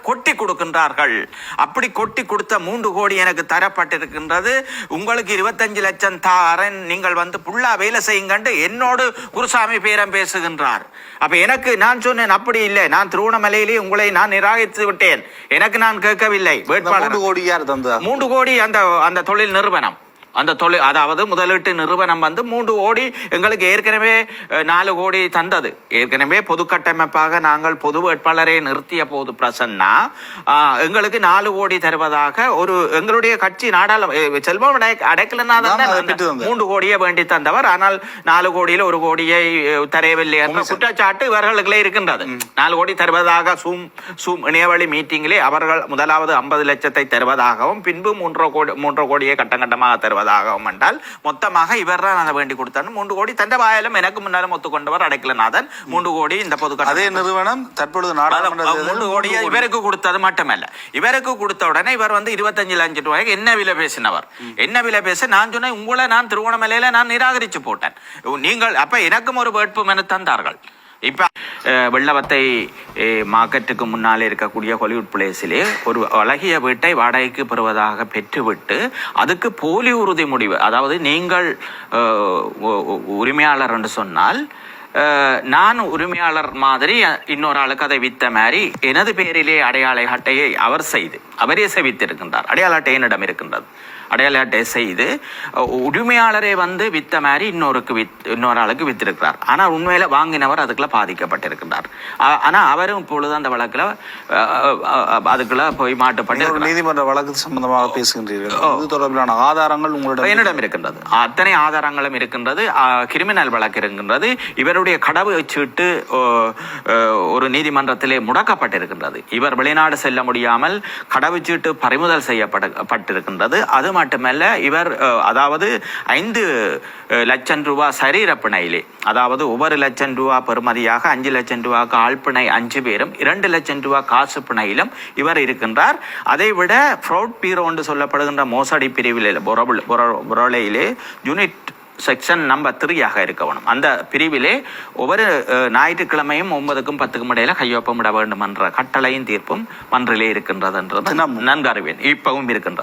கொட்டி கொடுக்கின்றார்கள். அப்படி கொட்டி கொடுத்த மூன்று கோடி எனக்கு தரப்பட்டிருக்கின்றது. உங்களுக்கு இருபத்தஞ்சு லட்சம் தாரன் நீங்கள் வந்து புல்லா வேலை செய்யுங்கண்டு என்னோடு குருசாமி பேரம் பேசுகின்றார். அப்ப எனக்கு நான் சொன்னேன் அப்படி இல்லை. நான் திருவண்ணாமலையிலே உங்களை நான் நிராகரித்து விட்டேன். எனக்கு நான் கேட்கவில்லை. வேட்பாளர். கோடி யார் மூன்று கோடி அந்த அந்த தொழில் நிறுவனம். அந்த தொழில் அதாவது முதலீட்டு நிறுவனம் வந்து மூன்று கோடி எங்களுக்கு ஏற்கனவே நாலு கோடி தந்தது. ஏற்கனவே பொது கட்டமைப்பாக நாங்கள் பொது வேட்பாளரை நிறுத்திய போது பிரசன்னா எங்களுக்கு நாலு கோடி தருவதாக ஒரு எங்களுடைய கட்சி நாடாளு செல்வம் அடை- அடைக்கலநாதன் நான் தான் அதை அந்த பெற்று தந்தேன். மூன்று கோடியை வேண்டி தந்தவர். ஆனால் நாலு கோடியில் ஒரு கோடியை அஹ், தரவில்லை என்ற குற்றச்சாட்டு இவர்களுக்குள்ளே இருக்கின்றது. நாலு கோடி தருவதாக சூம் சூம் இணையவழி மீட்டிங்கிலே அவர்கள் முதலாவது ஐம்பது லட்சத்தை தருவதாகவும் பின்பு மூன்றரை கோடி மூன்றரை கோடியை கட்டம் கட்டமாக தருவதாகவும் என்றால் மொத்தமாக இவர் தான் அதை வேண்டி கொடுத்தார். மூன்று கோடி தந்த வாயிலும் எனக்கு முன்னாலும் ஒத்துக்கொண்டவர் அடைக்கலநாதன். மூன்று கோடி இந்த பொது அதே நிறுவனம் தற்பொழுது நாடாளுமன்ற மூன்று கோடியை இவருக்கு கொடுத்தது மட்டுமல்ல. இவருக்கு கொடுத்த உடனே இவர் வந்து இருபத்தஞ்சு லட்சம் ரூபாய்க்கு என்ன விலை பேசினவர்? என்ன விலை பேச நான் சொன்னேன் உங்களை நான் திருவண்ணாமலையில நான் நிராகரிச்சு போட்டேன். நீங்கள் அப்ப எனக்கும் ஒரு வேட்பு மனு தந்தார்கள். இப்ப வெள்ளவத்தை மார்க்கெட்டுக்கு முன்னாலே இருக்கக்கூடிய ஹாலிவுட் பிளேஸிலே ஒரு அழகிய வீட்டை வாடகைக்கு பெறுவதாக பெற்றுவிட்டு அதுக்கு போலி உறுதி முடிவு. அதாவது நீங்கள் உ- உரிமையாளர் என்று சொன்னால் நான் உரிமையாளர் மாதிரி இன்னொரு ஆளுக்கு அதை வித்த மாதிரி எனது பேரிலே அடையாள அட்டையை அவர் செய்து அவரே செவித்திருக்கின்றார் அடையாள அட்டை என்னிடம் இருக்கின்றது. அடையாள அட்டை செய்து உரிமையாளரே வந்து வித்த மாதிரி இன்னொருக்கு வித் இன்னொரு ஆளுக்கு வித்திருக்கிறார். ஆனால் உண்மையில வாங்கினவர் அதுக்குள்ள பாதிக்கப்பட்டிருக்கின்றார். ஆ- ஆனா அவரும் இப்பொழுது அந்த வழக்குல அதுக்குள்ள போய் மாட்டுப்பட்டு. நீதிமன்ற வழக்கு சம்பந்தமாக பேசுகின்றீர்கள். இது தொடர்பிலான ஆதாரங்கள் உங்களிடம் என்னிடம் இருக்கின்றது. அத்தனை ஆதாரங்களும் இருக்கின்றது. கிரிமினல் வழக்கு இருக்கின்றது. இவருடைய கடவு சீட்டு ஓ, ஒரு நீதிமன்றத்திலே முடக்கப்பட்டிருக்கின்றது. இவர் வெளிநாடு செல்ல முடியாமல் கடவுச்சீட்டு பறிமுதல் செய்யப்பட்டிருக்கின்றது அது மட்டுமல்ல இவர் அதாவது ஐந்து லட்சம் ரூபாய் சரீரப்பிணையிலே அதாவது ஒவ்வொரு லட்சம் ரூபாய் பெறுமதியாக அஞ்சு லட்சம் ரூபாய்க்கு ஆழ்பிணை அஞ்சு பேரும் இரண்டு லட்சம் ரூபாய் காசு பிணையிலும் இவர் இருக்கின்றார். அதை விட ஃப்ரௌட் பீரோ என்று சொல்லப்படுகின்ற மோசடி பிரிவில் புரளையிலே யூனிட் செக்ஷன் நம்பர் த்ரீயாக இருக்க வேணும் அந்த பிரிவிலே ஒவ்வொரு ஞாயிற்றுக்கிழமையும் ஒன்பதுக்கும் பத்துக்கும் இடையில கையொப்பமிட வேண்டும் என்ற கட்டளையும் தீர்ப்பும் மன்றிலே இருக்கின்றது என்றது. நன்கு அறிவேன் இப்பவும் இருக்கின்றது